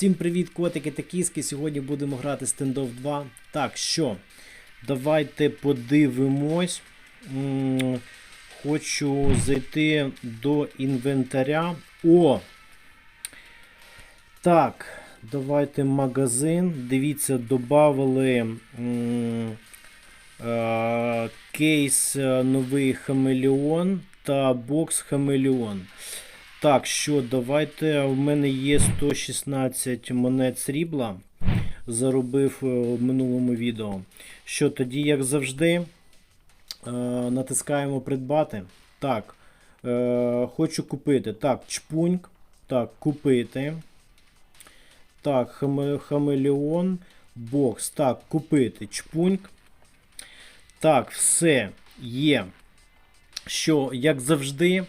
Всім привіт, котики та кіски. Сьогодні будемо грати Standoff 2. Так, що? Давайте подивимось. Хочу зайти до інвентаря. О! Так, давайте магазин. Дивіться, додали кейс е, новий Хамелеон та бокс Хамелеон. Так, що, давайте. В мене є 116 монет срібла. Заробив е, в минулому відео. Що тоді, як завжди, е, натискаємо придбати. Так. Е, хочу купити. Так, чпуньк. Так, купити. Так, хамелеон. Бокс. Так, купити. Чпуньк. Так, все є. Що, як завжди,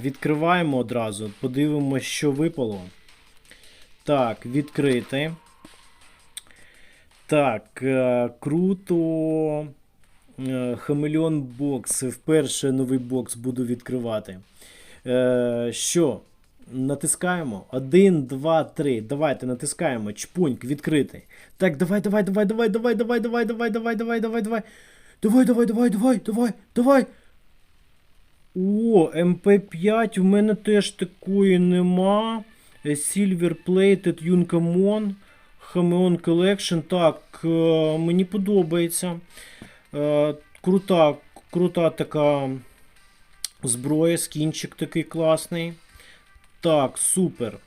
відкриваємо одразу. Подивимося, що випало. Так, відкрити. Так, е, круто. Е, Хамелеон бокс. Вперше новий бокс буду відкривати. Е, що? Натискаємо. Один, два, три. Давайте натискаємо. Чпуньк, відкритий. Так, давай, давай, давай, давай, давай, давай, давай, давай, давай, давай, давай, давай. Давай, давай, давай, давай, давай, давай. О, МП5 у мене теж такої нема. Е, Silver Plated Uncommon. Хамеон Collection. Так, е, мені подобається. Е, Крута, крута така зброя, скінчик такий класний. Так, супер.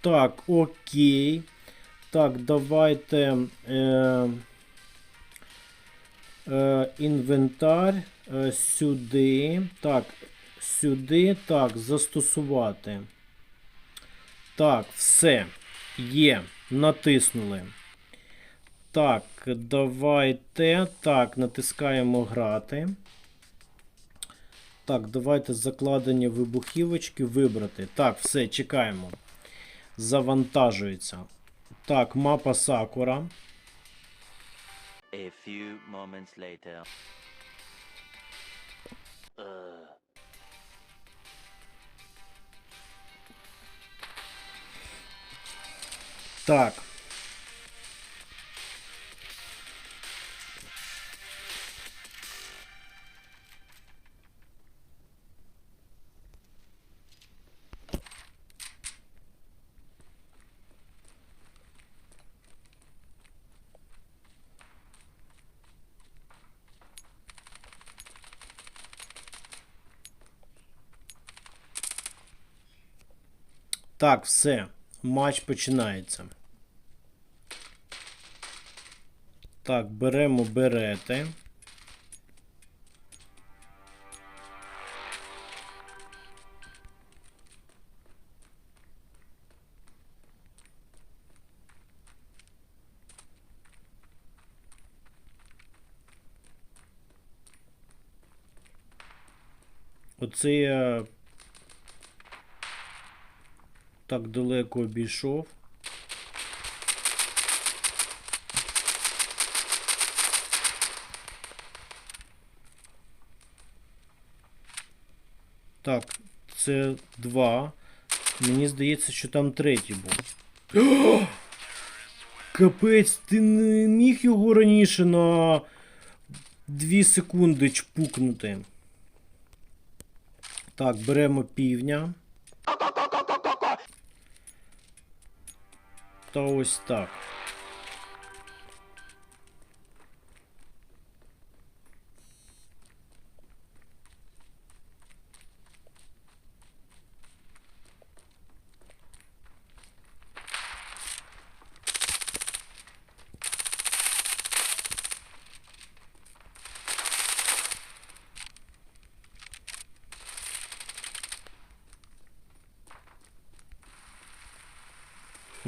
Так, окей. Так, давайте. Е, е, інвентар. Е, сюди. Так, сюди. Так, застосувати. Так, все. Є. Натиснули. Так, давайте. Так, натискаємо грати. Так, давайте закладення вибухівочки вибрати. Так, все, чекаємо. Завантажується. Так, мапа Сакура. A few moments later. Так. Так, все. Матч починається. Так, беремо берети. Оце я так далеко обійшов. Так, це два. Мені здається, що там третій був. Капець, ти не міг його раніше на 2 секунди чпукнути. Так, беремо півня. Та ось так.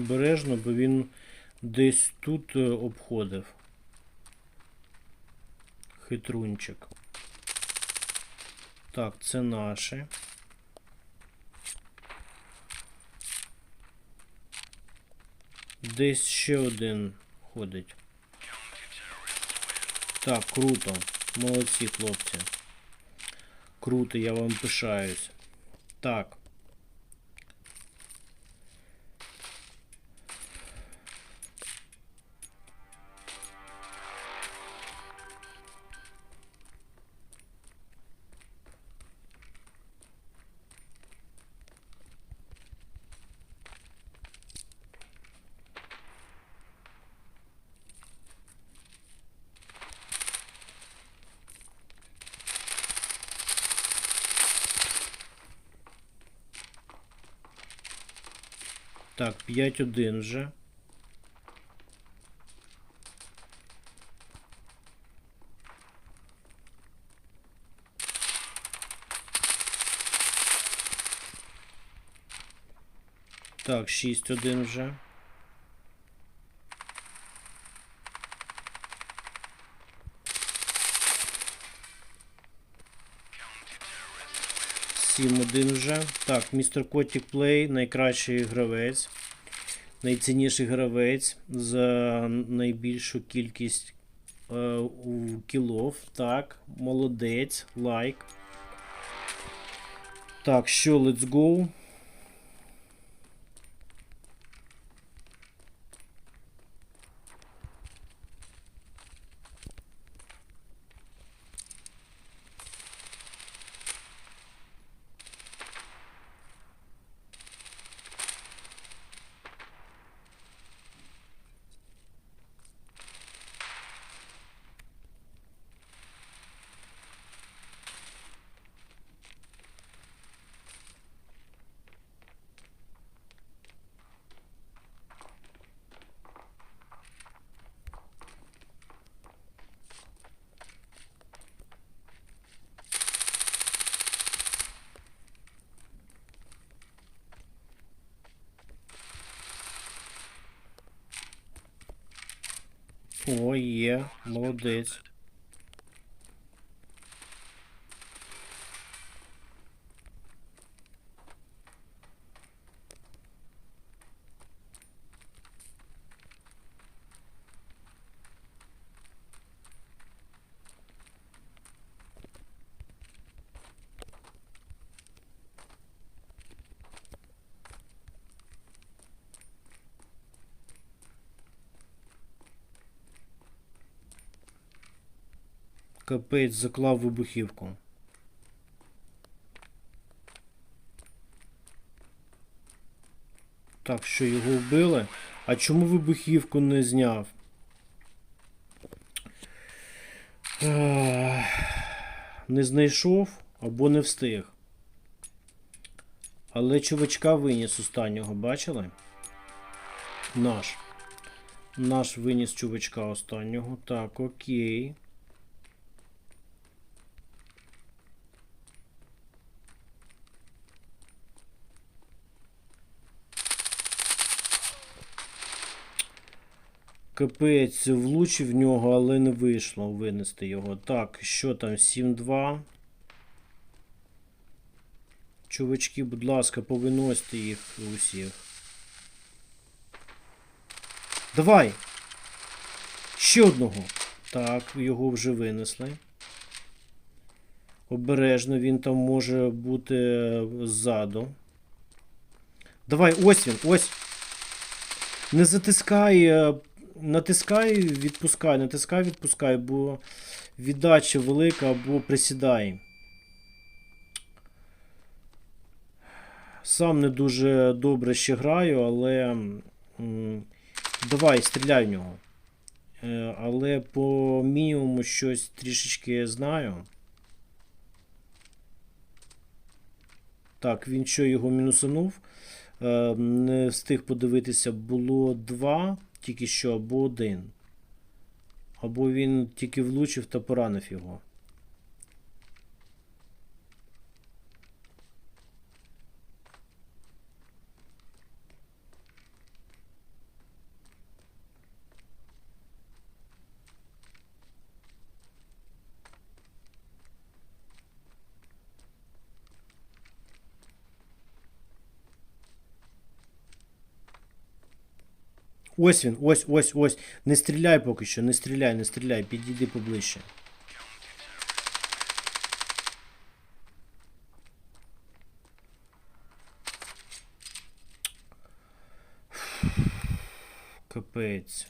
Обережно, бо він десь тут е, обходив. Хитрунчик. Так, це наше. Десь ще один ходить. Так, круто. Молодці, хлопці. Круто, я вам пишаюсь. Так. 5-1 вже. Так, 6-1 вже. Сім один вже. Так, містер Котік Плей, найкращий гравець. Найцінніший гравець за найбільшу кількість е, кілов. Так, молодець, лайк. Так, що, let's go. О, є, молодець. Капець заклав вибухівку. Так, що його вбили? А чому вибухівку не зняв? Не знайшов або не встиг. Але чувачка виніс останнього, бачили? Наш. Наш виніс чувачка останнього. Так, окей. Капець влучив в нього, але не вийшло винести його. Так, що там? 7-2. Чувачки, будь ласка, повиносьте їх усіх. Давай! Ще одного. Так, його вже винесли. Обережно він там може бути ззаду. Давай, ось він, ось. Не затискай, е, натискай, відпускай, натискай, відпускай, бо віддача велика або присідай. Сам не дуже добре ще граю, але. Давай, стріляй в нього. Е, Але по мінімуму щось трішечки знаю. Так, він що його мінусанув. Е, Не встиг подивитися, було два, тільки що, або один. Або він тільки влучив та поранив його. Ось він, ось, ось, ось. Не стріляй поки що, не стріляй, не стріляй, підійди поближче. Капець.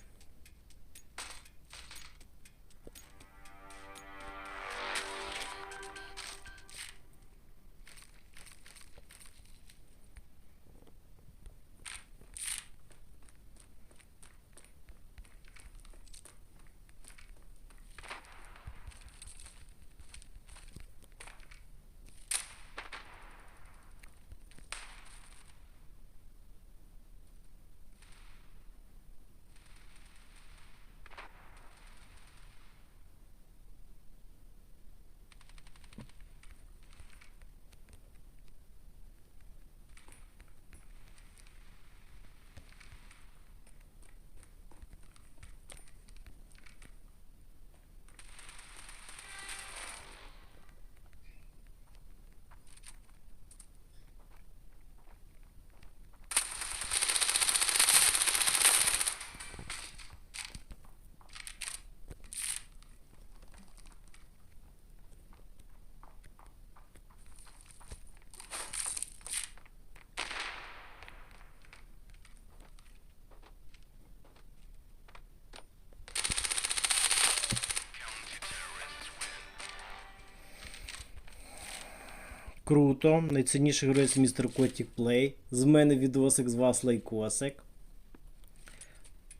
Круто. Найцінніший гравець містер Котік Плей. З мене відосик з вас лайкосик.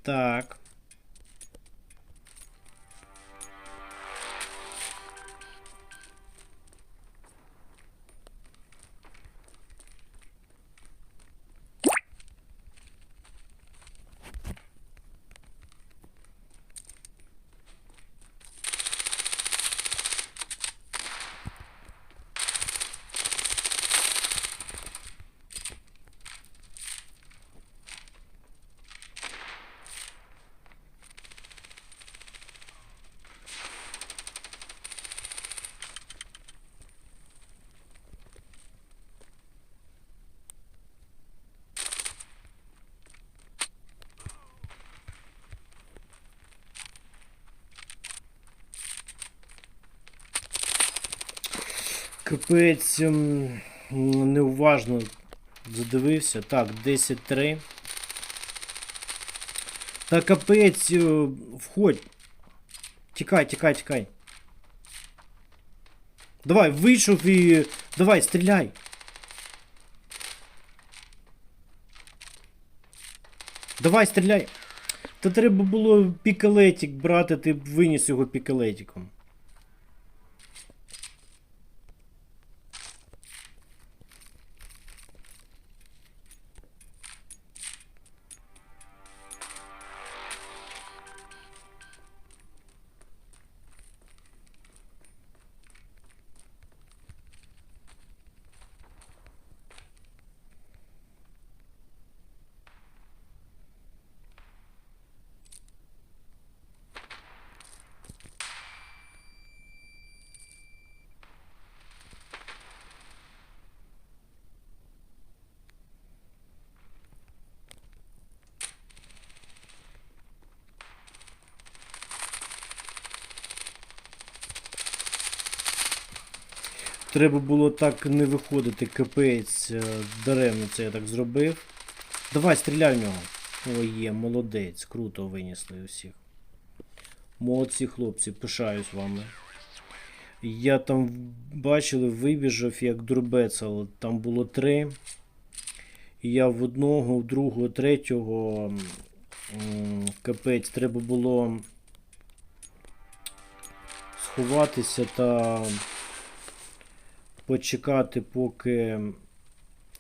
Так. Капець ем, неуважно задивився. Так, 10-3. Та капець, е, входь. Тікай, тікай, тікай. Давай, вийшов і. Давай, стріляй. Давай, стріляй. Та треба було пікалетик брати, ти виніс його пікалетиком. Треба було так не виходити, капець, е, даремно це я так зробив. Давай, стріляй в нього. О, є, молодець, круто винесли усіх. Молодці хлопці, пишаюсь вами. Я там бачили, вибіжав як дурбецел. Там було три. І я в одного, в другого, третього. Капець, треба було сховатися та почекати, поки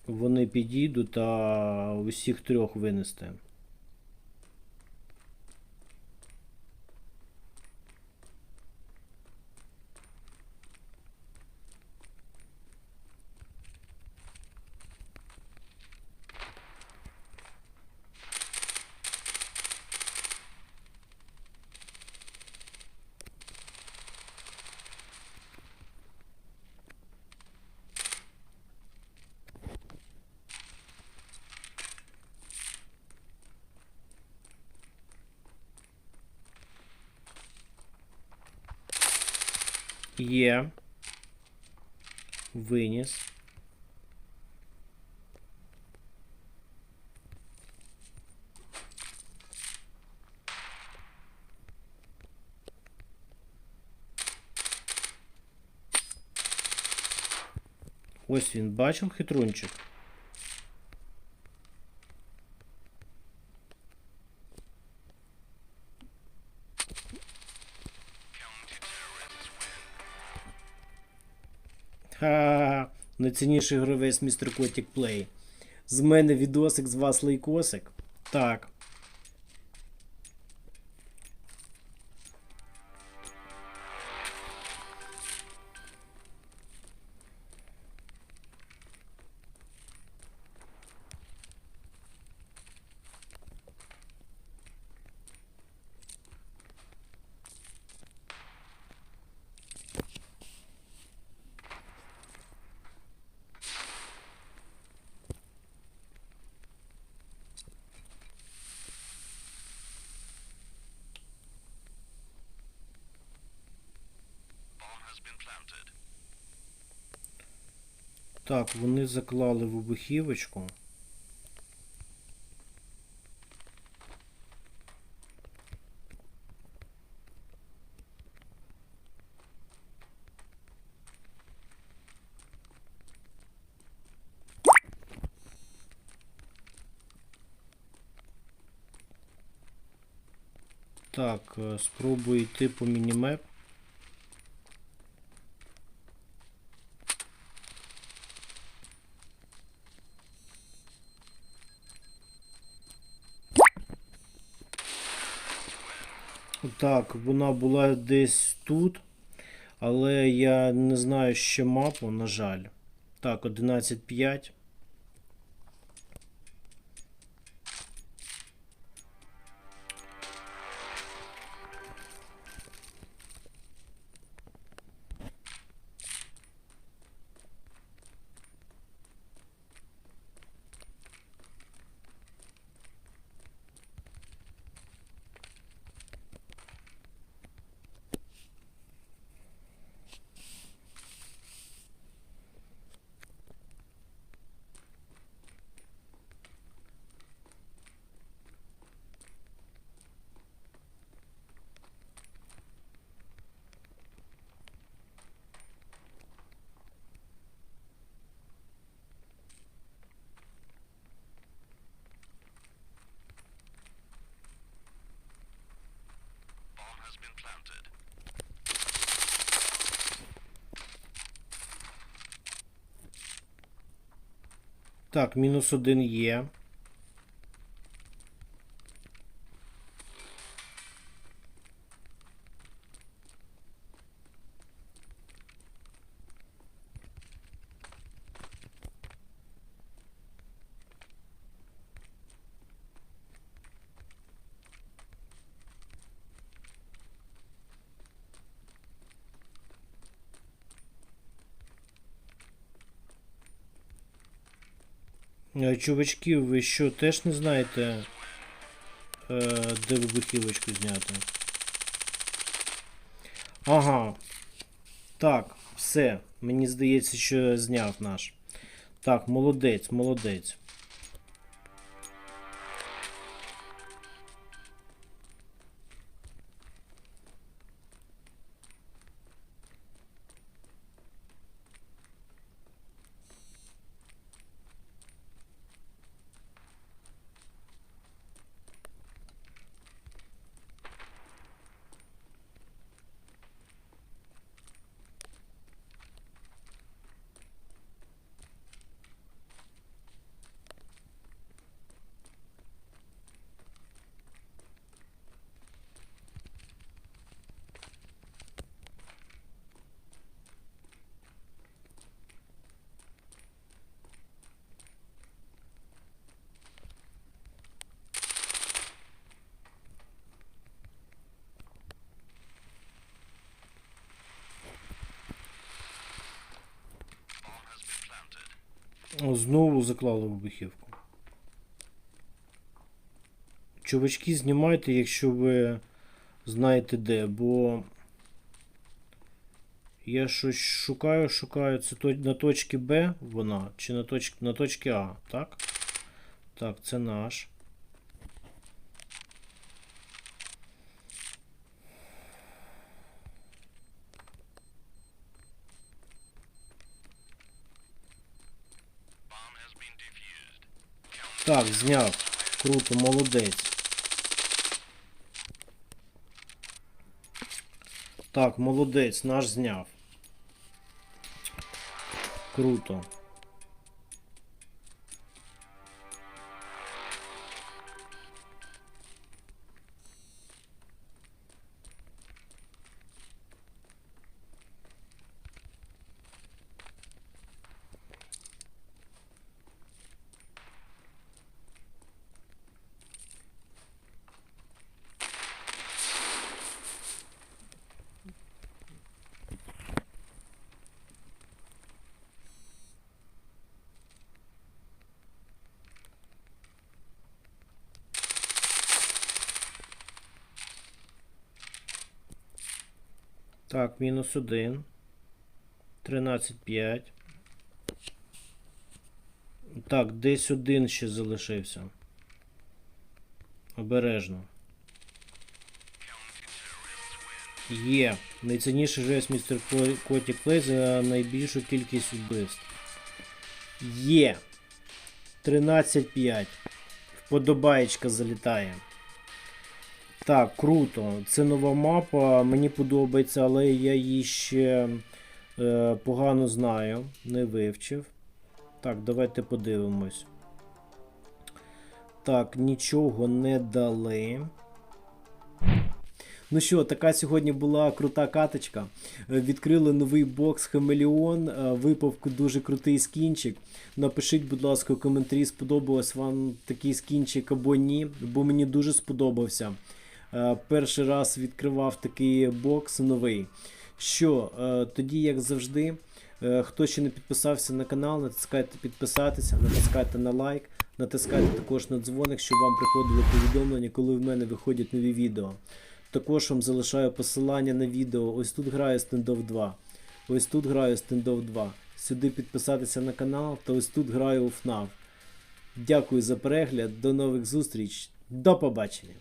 вони підійдуть та усіх трьох винести. Є. Виніс. Ось він бачив хитрунчик. Найцінніший гравець містер Котік Плей. З мене відосик, з вас лейкосик. Так. Так, вони заклали в вибухівочку. Так, е, спробую йти по мінімеп. Так, вона була десь тут, але я не знаю ще мапу, на жаль. Так, 11.5. Так, мінус один є. Е, Чувачки, ви що, теж не знаєте, е, де вибухівочку зняти? Ага. Так, все. Мені здається, що зняв наш. Так, молодець, молодець. О, Знову заклали вибухівку. Чувачки, знімайте, якщо ви знаєте де, бо я щось шукаю, шукаю. Це на точці Б вона, чи на точці, на точці А, так? Так, це наш. Так, зняв. Круто, молодець. Так, молодець, наш зняв. Круто. Так, мінус один. 13,5. Так, десь один ще залишився. Обережно. Є. Найцінніший жест містер Коті Клей за найбільшу кількість вбивств. Є. 13,5. Вподобаєчка залітає. Так, круто. Це нова мапа. Мені подобається, але я її ще е, погано знаю, не вивчив. Так, давайте подивимось. Так, нічого не дали. Ну що, така сьогодні була крута каточка. Е, Відкрили новий бокс Хамелеон, е, випав дуже крутий скінчик. Напишіть, будь ласка, у коментарі, сподобався вам такий скінчик або ні, бо мені дуже сподобався. Е, Перший раз відкривав такий бокс новий. Що, е, тоді, як завжди, е, хто ще не підписався на канал, натискайте підписатися, натискайте на лайк, натискайте також на дзвоник, щоб вам приходили повідомлення, коли в мене виходять нові відео. Також вам залишаю посилання на відео. Ось тут граю Standoff 2. Ось тут граю Standoff 2. Сюди підписатися на канал, та ось тут граю у FNAF. Дякую за перегляд, до нових зустріч, до побачення!